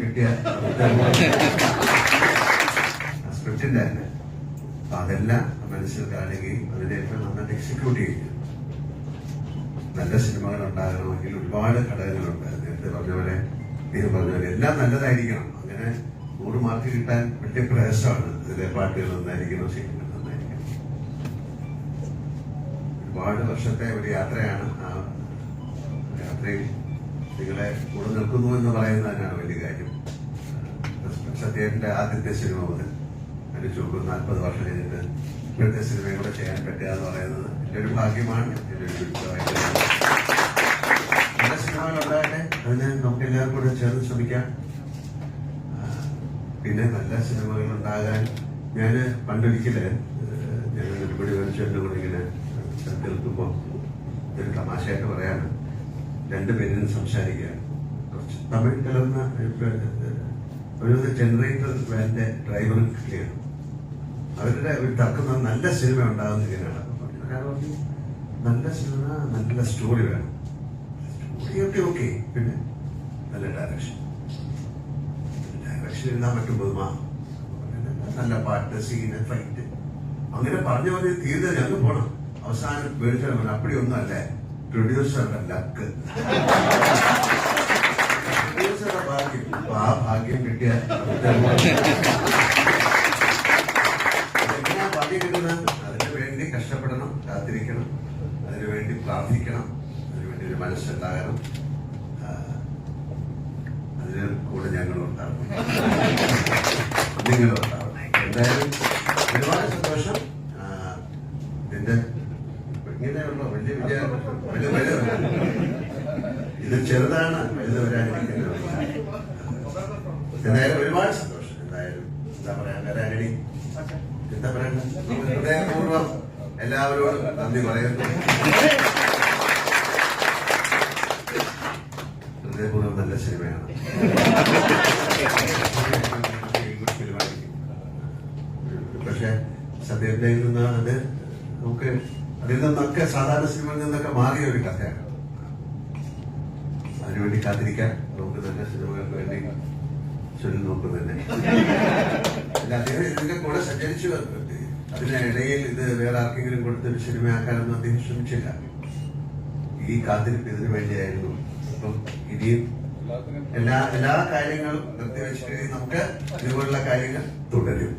കിട്ടിയ സ്ക്രിപ്റ്റിന്റെ തന്നെ. അപ്പൊ അതെല്ലാം മനസ്സിൽ കാണുകയും അതിനെല്ലാം നന്നായിട്ട് എക്സിക്യൂട്ട് ചെയ്യുകയും നല്ല സിനിമകൾ ഉണ്ടാകണമെങ്കിൽ ഒരുപാട് ഘടകങ്ങളുണ്ട്. നേരത്തെ പറഞ്ഞ പോലെ നീ പറഞ്ഞ പോലെ എല്ലാം നല്ലതായിരിക്കണം. അങ്ങനെ നൂറ് മാർക്ക് കിട്ടാൻ വലിയ പ്രയാസമാണ്. ഇതിലെ പാട്ടുകൾ നന്നായിരിക്കണം സിനിമകൾ നന്നായിരിക്കണം. ഒരുപാട് വർഷത്തെ ഒരു യാത്രയാണ് ആ യാത്രയിൽ നിങ്ങളെ കൂടെ നിൽക്കുന്നു എന്ന് പറയുന്നതിനാണ് വലിയ കാര്യം. സത്യേട്ടന്റെ ആദ്യത്തെ സിനിമ മുതൽ അതിന് ചുരുക്കം നാൽപ്പത് വർഷം കഴിഞ്ഞിട്ട് ഇപ്പോഴത്തെ സിനിമയും കൂടെ ചെയ്യാൻ പറ്റുക എന്ന് പറയുന്നത് എന്റെ ഒരു ഭാഗ്യമാണ് എന്റെ ഒരു നല്ല സിനിമകൾ ഉണ്ടാകട്ടെ അതിന് നമുക്ക് എല്ലാവർക്കും കൂടെ ചേർന്ന് ശ്രമിക്കാം. പിന്നെ നല്ല സിനിമകൾ ഉണ്ടാകാൻ ഞാൻ പണ്ടൊരിക്കൽ ഞങ്ങൾ ഒരുപടി മനുഷ്യരുടെ കൂടെ ഇങ്ങനെ കേൾക്കുമ്പോൾ ഒരു തമാശയായിട്ട് പറയാണ് രണ്ടുപേരും സംസാരിക്കുക കുറച്ച് തമിഴ് കലർന്ന ഒരു ജനറേറ്റർ വാന്റെ ഡ്രൈവറും കിട്ടിയാണ് അവരുടെ ഒരു തർക്കം നല്ല സിനിമ ഉണ്ടാകുന്ന ഇങ്ങനെയാണ് നല്ല സിനിമ നല്ല സ്റ്റോറി വേണം. സ്റ്റോറിയൊക്കെ ഓക്കെ പിന്നെ നല്ല ഡയറക്ഷൻ ഡയറക്ഷൻ എഴുതാൻ പറ്റുമ്പോൾ നല്ല പാട്ട് സീന് ഫൈറ്റ് അങ്ങനെ പറഞ്ഞ പോലെ തീരുന്നതിന് ഞങ്ങൾ പോണം. അവസാനം മേടിച്ചാൽ അപ്പടി അപ്പടിയൊന്നും അല്ലേ പ്രൊഡ്യൂസറുടെ ലക്ക്. പ്രൊഡ്യൂസറുടെ ഭാഗ്യം. അപ്പൊ ആ ഭാഗ്യം കിട്ടിയ എങ്ങനെയാ ഭാഗ്യം കിട്ടുന്നത് അതിനു വേണ്ടി കഷ്ടപ്പെടണം കാത്തിരിക്കണം അതിനു വേണ്ടി പ്രാർത്ഥിക്കണം അതിനു വേണ്ടി ഒരു മനസ്സുണ്ടാകണം. അതിന് കൂടെ നിങ്ങൾ ഉണ്ടാവും എന്തായാലും ഒരുപാട് സന്തോഷം. ഇതിന്റെ ഇങ്ങനെയുള്ള വലിയ വലിയ ഇത് ചെറുതാണ് വലുത് വരാനിരിക്കുന്നത് എന്തായാലും ഒരുപാട് സന്തോഷം. എന്തായാലും എന്താ പറയാ വരാനടി. എന്താ പറയാ? ഹൃദയപൂർവം എല്ലാവരോടും നന്ദി പറയുന്നു. ഹൃദയപൂർവം നല്ല സിനിമയാണ്. പക്ഷെ സത്യത്തിൽ നിന്നാണ് അത് നമുക്ക് അതിൽ നിന്നൊക്കെ സാധാരണ സിനിമയിൽ നിന്നൊക്കെ മാറിയ ഒരു കഥയാണ്. അതിനുവേണ്ടി കാത്തിരിക്കാൻ നമുക്ക് തന്നെ സിനിമകൾക്ക് വേണ്ടി ചൊല്ലി നോക്കും തന്നെ. അദ്ദേഹം ഇതിന്റെ കൂടെ സഞ്ചരിച്ചു അതിനിടയിൽ ഇത് വേറെ ആർക്കെങ്കിലും കൊടുത്തൊരു സിനിമയാക്കാനൊന്നും അദ്ദേഹം ശ്രമിച്ചില്ല. ഈ കാത്തിരിപ്പ് ഇതിനു വേണ്ടിയായിരുന്നു. അപ്പം ഇനിയും എല്ലാ എല്ലാ കാര്യങ്ങളും നിർത്തിവെച്ചിട്ട് നമുക്ക് ഇതുപോലുള്ള കാര്യങ്ങൾ തുടരും.